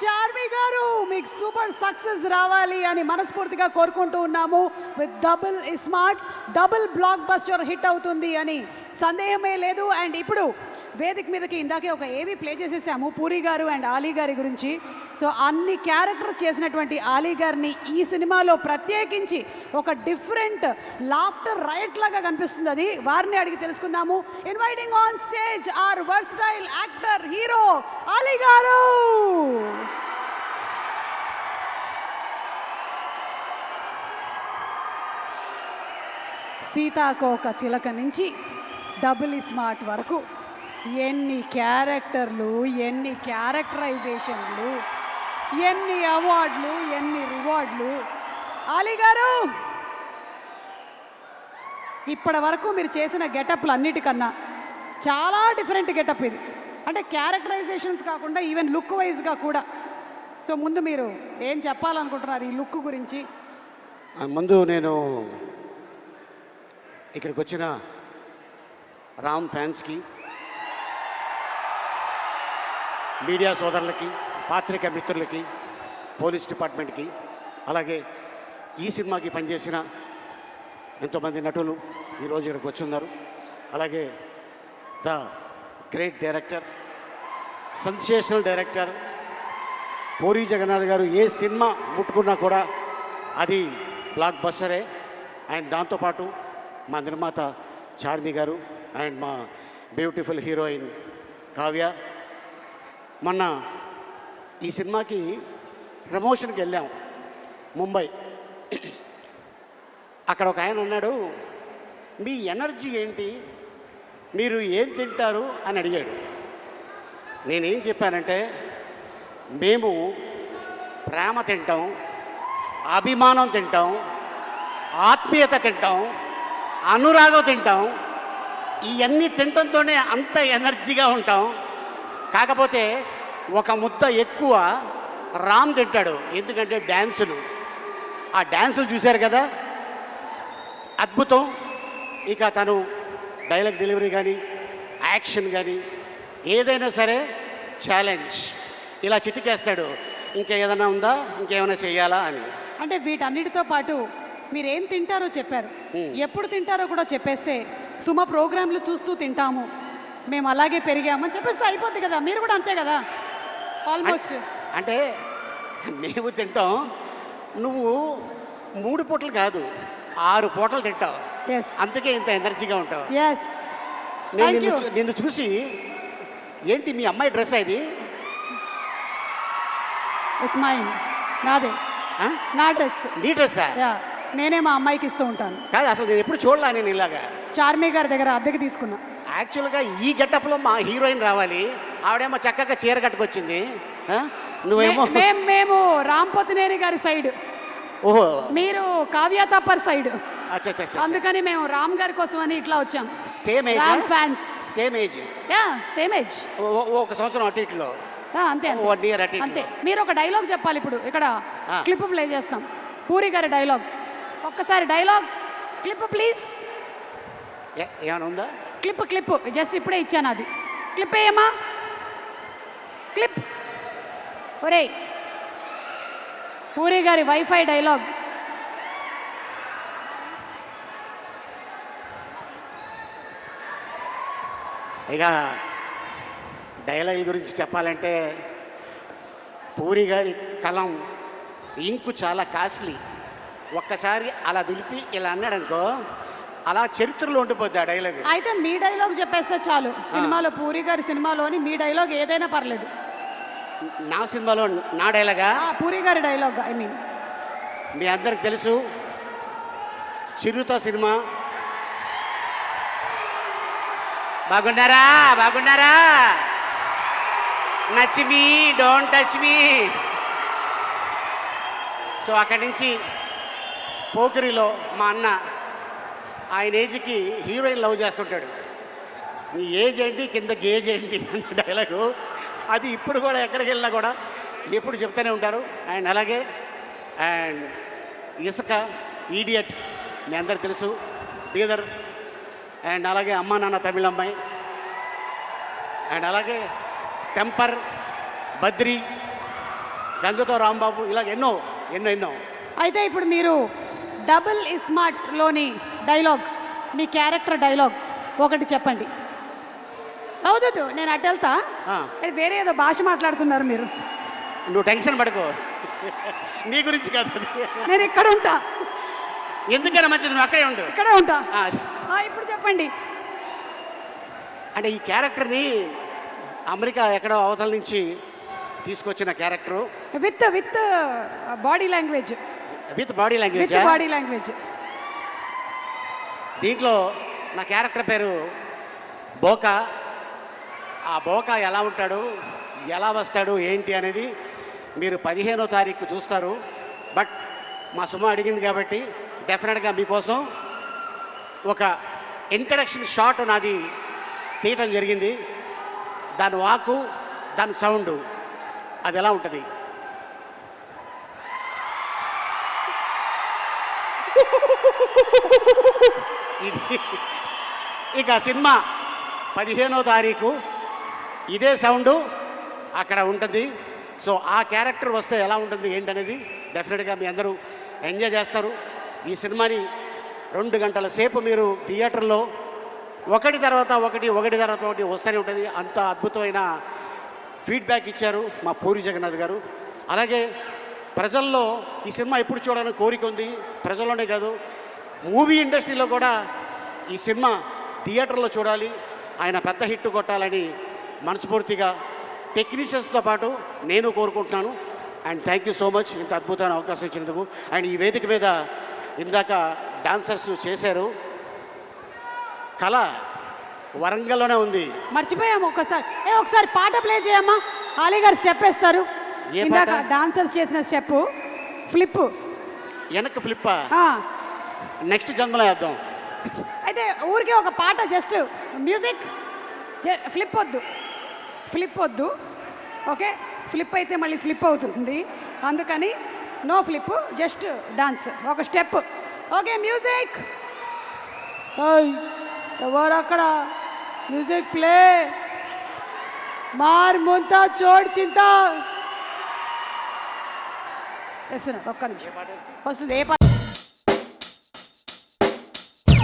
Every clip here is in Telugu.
చార్మి గారు మీకు సూపర్ సక్సెస్ రావాలి అని మనస్ఫూర్తిగా కోరుకుంటూ ఉన్నాము. With double smart double blockbuster hit అవుతుంది అని సందేహమే లేదు. అండ్ ఇప్పుడు వేదిక మీదకి ఇందాకే ఒక ఏవి ప్లే చేసేసాము పూరి గారు అండ్ ఆలీ గారి గురించి. సో అన్ని క్యారెక్టర్ చేసినటువంటి ఆలీ గారిని ఈ సినిమాలో ప్రత్యేకించి ఒక డిఫరెంట్ లాఫ్టర్ రైట్ లాగా కనిపిస్తుంది. అది వారిని అడిగి తెలుసుకుందాము. Inviting on stage our versatile actor hero Ali garu. సీతాకోక చిలక నుంచి డబుల్ స్మార్ట్ వరకు ఎన్ని క్యారెక్టర్లు ఎన్ని క్యారెక్టరైజేషన్లు ఎన్ని అవార్డులు ఎన్ని రివార్డులు. అలీగారు ఇప్పటి వరకు మీరు చేసిన గెటప్లు అన్నిటికన్నా చాలా డిఫరెంట్ గెటప్ ఇది. అంటే క్యారెక్టరైజేషన్స్ కాకుండా ఈవెన్ లుక్ వైజ్గా కూడా. సో ముందు మీరు ఏం చెప్పాలనుకుంటున్నారు ఈ లుక్ గురించి? ముందు నేను ఇక్కడికి వచ్చిన రామ్ ఫ్యాన్స్కి మీడియా సోదరులకి పాత్రిక మిత్రులకి పోలీస్ డిపార్ట్మెంట్కి అలాగే ఈ సినిమాకి పనిచేసిన ఎంతోమంది నటులు ఈరోజు ఇక్కడికి వచ్చిన్నారు. అలాగే the great director sensational director Puri Jagannadh garu A cinema ముట్టుకున్నా కూడా అది బ్లాక్ బస్టరే అండ్ దాంతోపాటు మా నిర్మాత చార్మి గారు అండ్ మా బ్యూటిఫుల్ హీరోయిన్ కావ్య మొన్న ఈ సినిమాకి ప్రమోషన్కి వెళ్ళాం ముంబై. అక్కడ ఒక ఆయన అన్నాడు మీ ఎనర్జీ ఏంటి? మీరు ఏం తింటారు? అని అడిగాడు. నేనేం చెప్పానంటే మేము ప్రేమ తింటాం అభిమానం తింటాం ఆత్మీయత తింటాం అనురాగం తింటాం ఇవన్నీ తినటంతోనే అంత ఎనర్జీగా ఉంటాం. కాకపోతే ఒక ముద్ద ఎక్కువ రామ్ తింటాడు. ఎందుకంటే డ్యాన్సులు ఆ డ్యాన్సులు చూశారు కదా? అద్భుతం. ఇక తను డైలాగ్ డెలివరీ కానీ యాక్షన్ కానీ ఏదైనా సరే ఛాలెంజ్. ఇలా చిటికేస్తాడు. ఇంకా ఏదైనా ఉందా? ఇంకేమైనా చేయాలా అని. అంటే వీటన్నిటితో పాటు మీరు ఏం తింటారో చెప్పారు. ఎప్పుడు తింటారో కూడా చెప్పేస్తే సుమ ప్రోగ్రాంలు చూస్తూ తింటాము. మేము అలాగే పెరిగామని చెప్పేస్తే అయిపోద్ది కదా. మీరు కూడా అంతే కదా? ఆల్మోస్ట్ అంటే మేము తింటాం. నువ్వు మూడు పూటలు కాదు ఆరు పూటలు తింటావు. అందుకే ఇంత ఎనర్జీగా ఉంటావు. నేను నిన్ను చూసి ఏంటి మీ అమ్మాయి డ్రెస్ ఇది ఇట్స్ మైన్ నాదే? నా డ్రెస్. నీ డ్రెస్సా? యా నేనే మా అమ్మాయికి ఇస్తూ ఉంటాను. కాదు అసలు నేను ఎప్పుడు చూడలా నేను ఇలాగా. చార్మి గారి దగ్గర అద్దెకి తీసుకున్నా. యాక్చువల్గా ఈ గెటప్లో మా హీరోయిన్ రావాలి. ఆవిడేమో చక్కగా చీర కట్టుకొచ్చింది. ఆ? నువ్వేమో మే- మేం మేము రాంపతినేని గారి సైడ్. ఓహో. మీరు కావ్య తప్పర్ సైడ్. అచ్చా అచ్చా అచ్చా అందుకని మేము రామ్ గారి కోసం అని ఇట్లా వచ్చాం. Same age Ram fans. Same age yeah same age ఒక సంవత్సరం అటు ఇట్లో. అంతే అంతే. ఇయర్ అటు అంతే. మీరు ఒక డైలాగ్ చెప్పాలి ఇప్పుడు. ఇక్కడ ఆ. క్లిప్ ప్లే చేస్తాం. పూరి గారి డైలాగ్. ఒక్కసారి డైలాగ్ క్లిప్ ప్లీజ్. ఏమైనా ఉందా? Clip clip. జస్ట్ ఇప్పుడే ఇచ్చాను అది. క్లిప్ వేయమ్మా. క్లిప్. ఒరే పూరి గారి వైఫై డైలాగ్. ఇక డైలాగుల గురించి చెప్పాలంటే పూరి గారి కలం ఇంకు చాలా కాస్ట్లీ. ఒక్కసారి అలా దులిపి ఇలా అన్నాడనుకో అలా చరిత్రలో ఉండిపోద్ది ఆ డైలాగ్ అయితే మీ డైలాగ్ చెప్పేస్తే చాలు. సినిమాలో పూరి గారి సినిమాలోని మీ డైలాగ్ ఏదైనా పర్లేదు. నా సినిమాలో నా డైలాగా ఆ పూరి గారి డైలాగ్ ఐ మీన్ మీ అందరికి తెలుసు చిరుత సినిమా. బాగున్నారా? బాగున్నారా? నచ్ మీ డోంట్ టచ్ మీ సో అక్కడి నుంచి పోకిరిలో మా అన్న ఆయన ఏజ్కి హీరోయిన్ లవ్ చేస్తుంటాడు. నీ ఏజ్ ఏంటి? కింద గేజ్ ఏంటి? అన్న డైలాగు. అది ఇప్పుడు కూడా ఎక్కడికి వెళ్ళినా కూడా ఎప్పుడు చెప్తూనే ఉంటారు. అండ్ అలాగే అండ్ ఇసుక ఈడియట్ మీ అందరు తెలుసు బీదర్ అండ్ అలాగే అమ్మా నాన్న తమిళ అమ్మాయి అండ్ అలాగే టెంపర్ బద్రి గంగతో రాంబాబు ఇలాగ ఎన్నో ఎన్నో ఎన్నో. అయితే ఇప్పుడు మీరు డబుల్ ఇస్మార్ట్లోని డైలాగ్ మీ క్యారెక్టర్ డైలాగ్ ఒకటి చెప్పండి. అవుతుంది నేను అటు వెళ్తా. అది వేరే ఏదో భాష మాట్లాడుతున్నారు మీరు. నువ్వు టెన్షన్ పడుకో. నీ గురించి కాదు. నేను ఇక్కడ ఉంటా. ఎందుకైనా మంచిది నువ్వు అక్కడే ఉండు. ఇక్కడే ఉంటా. ఇప్పుడు చెప్పండి. అంటే ఈ క్యారెక్టర్ని అమెరికా ఎక్కడో అవతల నుంచి తీసుకొచ్చిన character. With with body language. With body with language body language. దీంట్లో నా క్యారెక్టర్ పేరు బోకా. ఆ బోకా ఎలా ఉంటాడు ఎలా వస్తాడు ఏంటి అనేది మీరు పదిహేనో తారీఖు చూస్తారు. బట్ మా సుమ అడిగింది కాబట్టి డెఫినెట్గా మీకోసం ఒక ఇంట్రడక్షన్ షాట్ నాది తీయటం జరిగింది. దాని వాకు దాని సౌండ్ అది ఎలా ఉంటుంది? ఇది ఇక సినిమా పదిహేనో తారీఖు. ఇదే సౌండు అక్కడ ఉంటుంది. సో ఆ క్యారెక్టర్ వస్తే ఎలా ఉంటుంది ఏంటనేది డెఫినెట్గా మీ అందరూ ఎంజాయ్ చేస్తారు. ఈ సినిమాని రెండు గంటల సేపు మీరు థియేటర్లో ఒకటి తర్వాత ఒకటి ఒకటి తర్వాత ఒకటి వస్తూనే ఉంటుంది. అంత అద్భుతమైన ఫీడ్బ్యాక్ ఇచ్చారు మా పూరి జగన్నాథ్ గారు. అలాగే ప్రజల్లో ఈ సినిమా ఎప్పుడు చూడాలని కోరిక ఉంది? ప్రజల్లోనే కాదు మూవీ ఇండస్ట్రీలో కూడా ఈ సినిమా థియేటర్లో చూడాలి ఆయన పెద్ద హిట్ కొట్టాలని మనస్ఫూర్తిగా టెక్నీషియన్స్తో పాటు నేను కోరుకుంటున్నాను. And thank you so much ఇంత అద్భుతమైన అవకాశం ఇచ్చినందుకు. అండ్ ఈ వేదిక మీద ఇందాక డాన్సర్స్ చేశారు. కళ వరంగల్లోనే ఉంది. మర్చిపోయాము ఒక్కసారి ఏ ఒకసారి పాట ప్లే చేయమ్మా. ఆలీ గారు స్టెప్ వేస్తారు. ఇందాక? డాన్సర్స్ చేసిన స్టెప్ ఫ్లిప్ వెనక్కి ఫ్లిప్పా? నెక్స్ట్ జన్మలో వేద్దాం. అయితే ఊరికే ఒక పాట జస్ట్ మ్యూజిక్ ఫ్లిప్ వద్దు. ఫ్లిప్ వద్దు. ఓకే? ఫ్లిప్ అయితే మళ్ళీ స్లిప్ అవుతుంది. అందుకని నో ఫ్లిప్ జస్ట్ డాన్స్. ఒక స్టెప్. Okay music. ఎవరు అక్కడ? Music play. మార్ ముంత చోడ్ చింత. వేస్తున్నా ఒక్క నిమిషం. వస్తుంది ఏ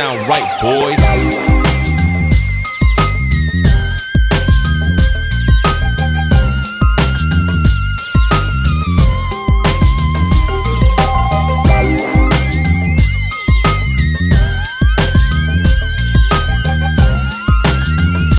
Sound right, boys.